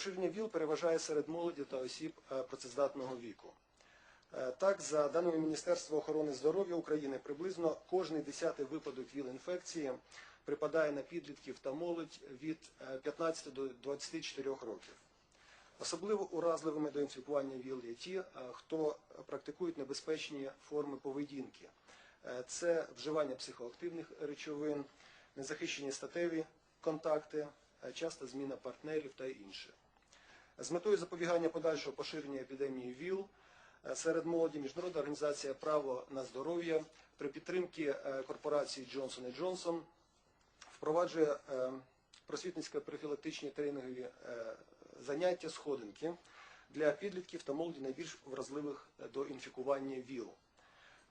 Поширення ВІЛ переважає серед молоді та осіб е, працездатного віку. Е, Так, за даними Міністерства охорони здоров'я України, приблизно кожний десятий випадок ВІЛ-інфекції припадає на підлітків та молодь від е, 15 до 24 років. Особливо уразливими до інфікування ВІЛ є ті, е, хто практикують небезпечні форми поведінки. Е, Це вживання психоактивних речовин, незахищені статеві контакти, е, часта зміна партнерів та інше. З метою запобігання подальшого поширення епідемії ВІЛ е, серед молоді Міжнародна організація Право на здоров'я при підтримці е, корпорації Johnson Johnson впроваджує е, просвітницько-профілактичні тренінгові заняття сходинки для підлітків та молоді найбільш вразливих до інфікування ВІЛ.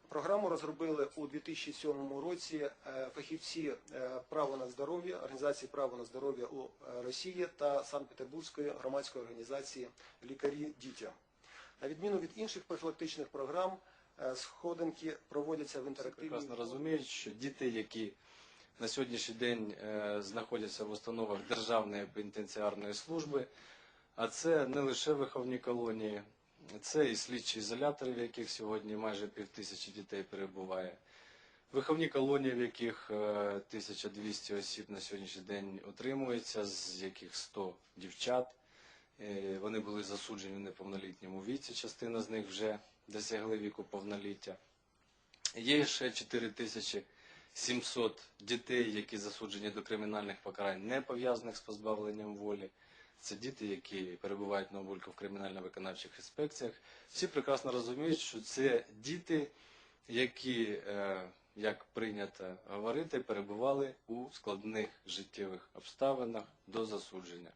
Програму розробили у 2007 році е, фахівці е, право на здоров'я, організації право на здоров'я у Росії та Санкт-Петербурзької громадської організації Лікарі дітям. На відміну від інших профілактичних програм, е, сходинки проводяться в інтерактивній прекрасно розуміють, що діти, які на сьогоднішній день знаходяться в установах Державної пенітенціарної служби, а це не лише виховні колонії, це і слідчі ізолятори, в яких сьогодні майже півтисячі дітей перебуває. Виховні колонії, в яких е, 1200 осіб на сьогоднішній день утримуються, з яких 100 дівчат. Е, Вони були засуджені в неповнолітньому віці, частина з них вже досягли віку повноліття. Є ще 4700 дітей, які засуджені до кримінальних покарань, не пов'язаних з позбавленням волі. Це діти, які перебувають на обульку в кримінально-виконавчих інспекціях. Всі прекрасно розуміють, що це діти, які, е, як прийнято говорити, перебували у складних життєвих обставинах до засудження.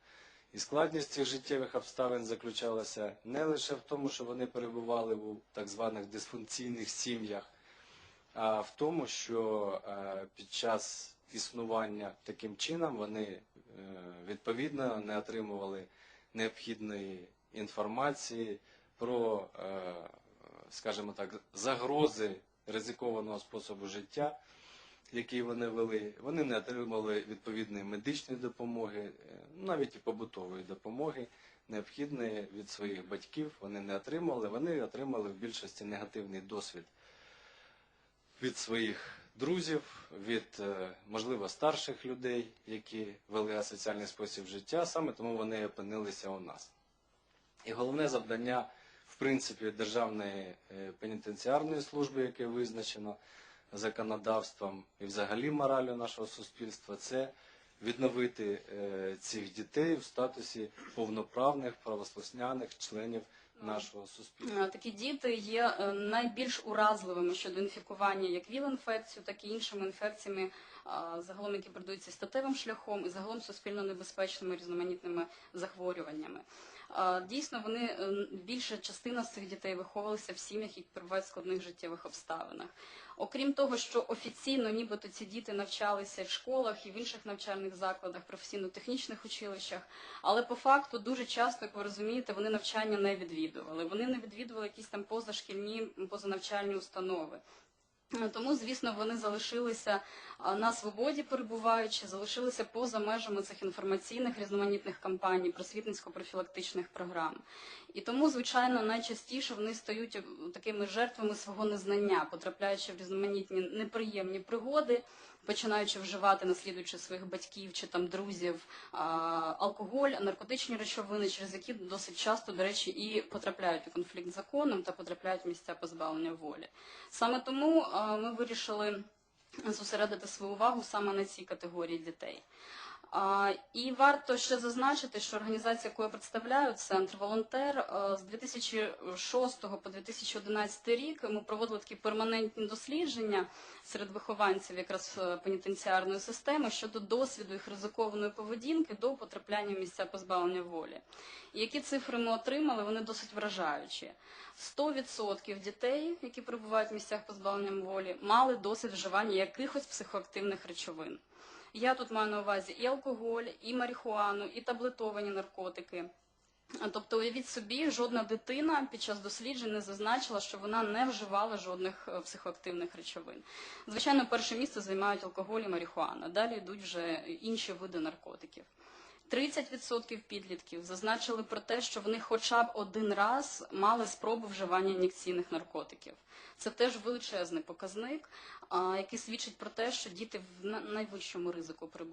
І складність цих життєвих обставин заключалася не лише в тому, що вони перебували у так званих дисфункційних сім'ях, а в тому, що е, під час існування таким чином вони відповідно не отримували необхідної інформації про, е, скажімо так, загрози ризикованого способу життя, який вони вели. Вони не отримали відповідної медичної допомоги, е, навіть і побутової допомоги, необхідної від своїх батьків. Вони не отримали. Вони отримали в більшості негативний досвід від своїх друзів, від, е, можливо, старших людей, які вели асоціальний спосіб життя, саме тому вони опинилися у нас. І головне завдання, в принципі, Державної е, пенітенціарної служби, яке визначено законодавством і взагалі моралю нашого суспільства, це відновити е, цих дітей в статусі повноправних правослосняних членів нашого суспільства. Е, Такі діти є е, найбільш уразливими щодо інфікування як ВІЛ-інфекцію, так і іншими інфекціями, загалом, які передаються статевим шляхом і загалом суспільно небезпечними різноманітними захворюваннями. Дійсно, вони е, більша частина з цих дітей виховувалися в сім'ях, які перебувають в складних життєвих обставинах. Окрім того, що офіційно нібито ці діти навчалися в школах і в інших навчальних закладах, професійно-технічних училищах, але по факту дуже часто, як ви розумієте, вони навчання не відвідували. Вони не відвідували якісь там позашкільні, позанавчальні установи. Е, Тому, звісно, вони залишилися на свободі перебуваючи, залишилися поза межами цих інформаційних різноманітних кампаній, просвітницько-профілактичних програм. І тому, звичайно, найчастіше вони стають е, такими жертвами свого незнання, потрапляючи в різноманітні неприємні пригоди, починаючи вживати, наслідуючи своїх батьків чи там друзів, алкоголь, наркотичні речовини, через які досить часто, до речі, і потрапляють у конфлікт з законом та потрапляють в місця позбавлення волі. Саме тому ми вирішили зосередити свою увагу саме на цій категорії дітей. І варто ще зазначити, що організація, яку я представляю, Центр Волонтер, е, з 2006 по 2011 рік ми проводили такі перманентні дослідження серед вихованців якраз е, пенітенціарної системи щодо досвіду їх ризикованої поведінки до потрапляння в місця позбавлення волі. І які цифри ми отримали, вони досить вражаючі. 100% дітей, які перебувають в місцях позбавлення волі, мали досвід вживання якихось психоактивних речовин. Я тут маю на увазі і алкоголь, і марихуану, і таблетовані наркотики. Тобто, уявіть собі, жодна дитина під час досліджень не зазначила, що вона не вживала жодних е, психоактивних речовин. Звичайно, перше місце займають алкоголь і марихуана, далі йдуть вже інші види наркотиків. 30% підлітків зазначили про те, що вони хоча б один раз мали спробу вживання ін'єкційних наркотиків. Це теж величезний показник, який свідчить про те, що діти в найвищому ризику перебувають.